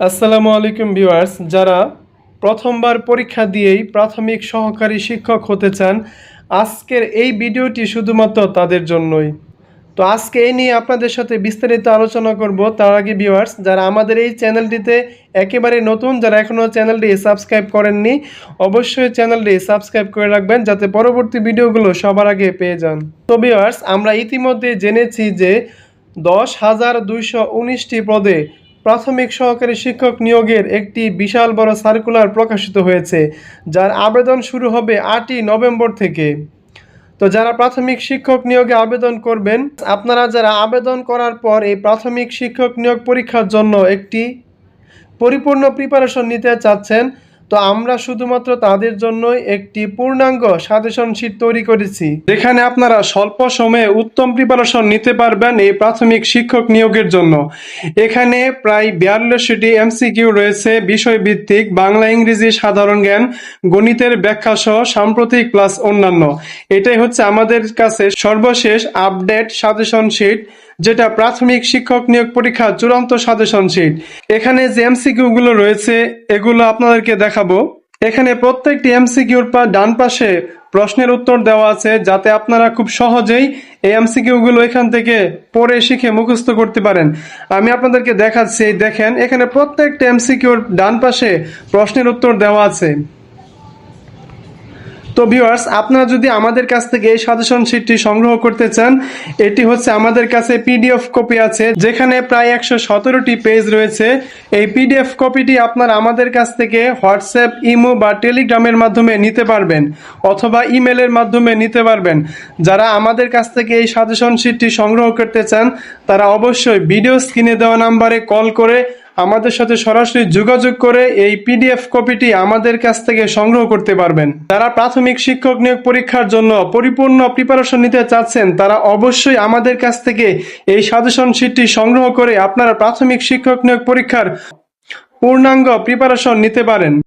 আসসালামু আলাইকুম ভিউয়ার্স, যারা প্রথমবার পরীক্ষা দিয়েই প্রাথমিক সহকারী শিক্ষক হতে চান, আজকের এই ভিডিওটি শুধুমাত্র তাদের জন্যই। তো আজকে এই নিয়ে আপনাদের সাথে বিস্তারিত আলোচনা করব। তার আগে ভিউয়ার্স, যারা আমাদের এই চ্যানেলটিতে একেবারে নতুন, যারা এখনও চ্যানেলটি সাবস্ক্রাইব করেননি, অবশ্যই চ্যানেলটি সাবস্ক্রাইব করে রাখবেন, যাতে পরবর্তী ভিডিওগুলো সবার আগে পেয়ে যান। তো ভিউয়ার্স, আমরা ইতিমধ্যে জেনেছি যে দশ হাজার দুইশো উনিশটি পদে প্রাথমিক সহকারী শিক্ষক নিয়োগের একটি বিশাল বড় সার্কুলার প্রকাশিত হয়েছে, যার আবেদন শুরু হবে আটই নভেম্বর থেকে। তো যারা প্রাথমিক শিক্ষক নিয়োগে আবেদন করবেন, আপনারা যারা আবেদন করার পর এই প্রাথমিক শিক্ষক নিয়োগ পরীক্ষার জন্য একটি পরিপূর্ণ প্রিপারেশন নিতে চাচ্ছেন তো আমরা শুধুমাত্র তাদের জন্যই একটি পূর্ণাঙ্গ সাজেশন শীট তৈরি করেছি। যেখানে আপনারা স্বল্প সময়ে উত্তম প্রিপারেশন নিতে পারবেন এই প্রাথমিক শিক্ষক নিয়োগের জন্য। এখানে প্রায় বিয়াল্লিশটি এমসিকিউ রয়েছে, বিষয়ভিত্তিক, বাংলা, ইংরেজি, সাধারণ জ্ঞান, গণিতের ব্যাখ্যা সহ সাম্প্রতিক প্লাস অন্যান্য। এটাই হচ্ছে আমাদের কাছে সর্বশেষ আপডেট সাজেশন শীট যেটা প্রাথমিক শিক্ষক নিয়োগ পরীক্ষা চূড়ান্ত সাজেশন শীট এখানে যে এমসিকিউ গুলো রয়েছে, এগুলো আপনাদেরকে দেখাবো। এখানে প্রত্যেকটি এমসিকিউর পা ডান পাশে প্রশ্নের উত্তর দেওয়া আছে, যাতে আপনারা খুব সহজেই এই এমসিকিউ গুলো এখান থেকে পড়ে শিখে মুখস্থ করতে পারেন। আমি আপনাদেরকে দেখাচ্ছি, দেখেন, এখানে প্রত্যেকটা এমসিকিউর ডান পাশে প্রশ্নের উত্তর দেওয়া আছে। তো ভিউয়ার্স আপনারা যদি আমাদের কাছ থেকে এই সাজেশন শিটটি সংগ্রহ করতে চান, এটি হচ্ছে আমাদের কাছে পিডিএফ কপি আছে, যেখানে প্রায় একশো সতেরোটি পেজ রয়েছে। এই পিডিএফ কপিটি আপনারা আমাদের কাছ থেকে হোয়াটসঅ্যাপ ইমো বা টেলিগ্রামের মাধ্যমে নিতে পারবেন, অথবা ইমেলের মাধ্যমে নিতে পারবেন। যারা আমাদের কাছ থেকে এই সাজেশন শিটটি সংগ্রহ করতে চান, তারা অবশ্যই ভিডিও স্ক্রিনে দেওয়া নাম্বারে কল করে আমাদের সাথে সরাসরি যোগাযোগ করে এই পিডিএফ কপিটি আমাদের কাছ থেকে সংগ্রহ করতে পারবেন। যারা প্রাথমিক শিক্ষক নিয়োগ পরীক্ষার জন্য পরিপূর্ণ প্রিপারেশন নিতে চাচ্ছেন, তারা অবশ্যই আমাদের কাছ থেকে এই সাজেশন শিটটি সংগ্রহ করে আপনারা প্রাথমিক শিক্ষক নিয়োগ পরীক্ষার পূর্ণাঙ্গ প্রিপারেশন নিতে পারেন।